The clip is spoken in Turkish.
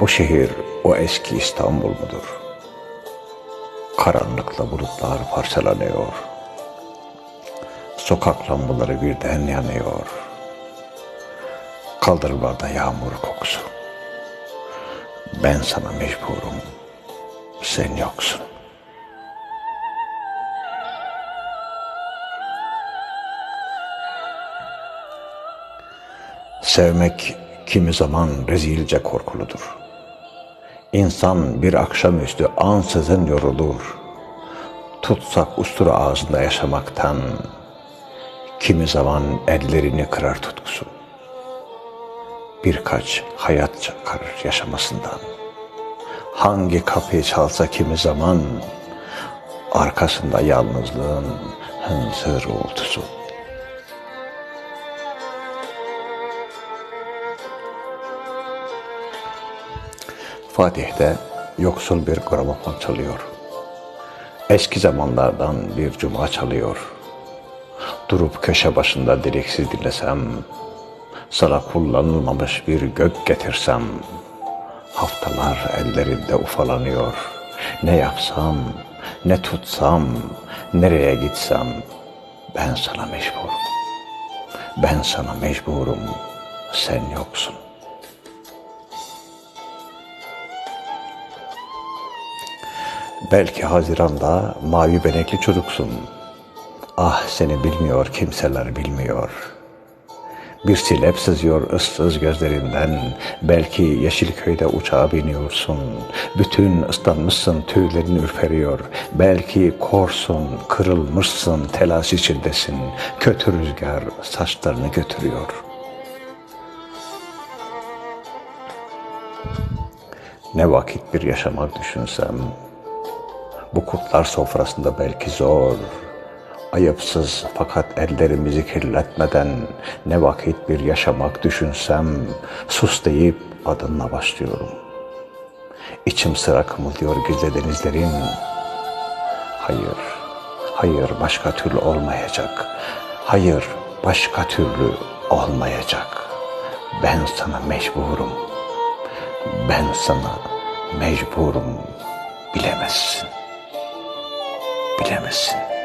Bu şehir o eski İstanbul mudur? Karanlıkla bulutlar parçalanıyor. Sokak lambaları birden yanıyor. Kaldırımlarda yağmur kokusu. Ben sana mecburum. Sen yoksun. Sevmek kimi zaman rezilce korkuludur. İnsan bir akşamüstü ansızın yorulur. Tutsak ustura ağzında yaşamaktan, kimi zaman ellerini kırar tutkusu. Birkaç hayat çıkarır yaşamasından. Hangi kapıyı çalsa kimi zaman, arkasında yalnızlığın hınzır uğultusu. Fatih'te yoksul bir gramofon çalıyor. Eski zamanlardan bir cuma çalıyor. Durup köşe başında diliksiz dinlesem, sana kullanılmamış bir gök getirsem, haftalar ellerinde ufalanıyor. Ne yapsam, ne tutsam, nereye gitsem, ben sana mecburum. Ben sana mecburum, sen yoksun. Belki Haziran'da mavi benekli çocuksun. Ah seni bilmiyor kimseler bilmiyor. Bir silep sızıyor ıssız gözlerinden. Belki Yeşilköy'de uçağa biniyorsun. Bütün ıslanmışsın tüylerin ürperiyor. Belki korsun, kırılmışsın, telaş içindesin. Kötü rüzgar saçlarını götürüyor. Ne vakit bir yaşamak düşünsem, bu kurtlar sofrasında belki zor, ayıpsız fakat ellerimizi kirletmeden ne vakit bir yaşamak düşünsem, sus deyip adınla başlıyorum. İçim sıra kımıldıyor gizli denizlerin. Hayır, hayır başka türlü olmayacak. Hayır başka türlü olmayacak. Ben sana mecburum. Ben sana mecburum. Bilemezsin bilemezsin.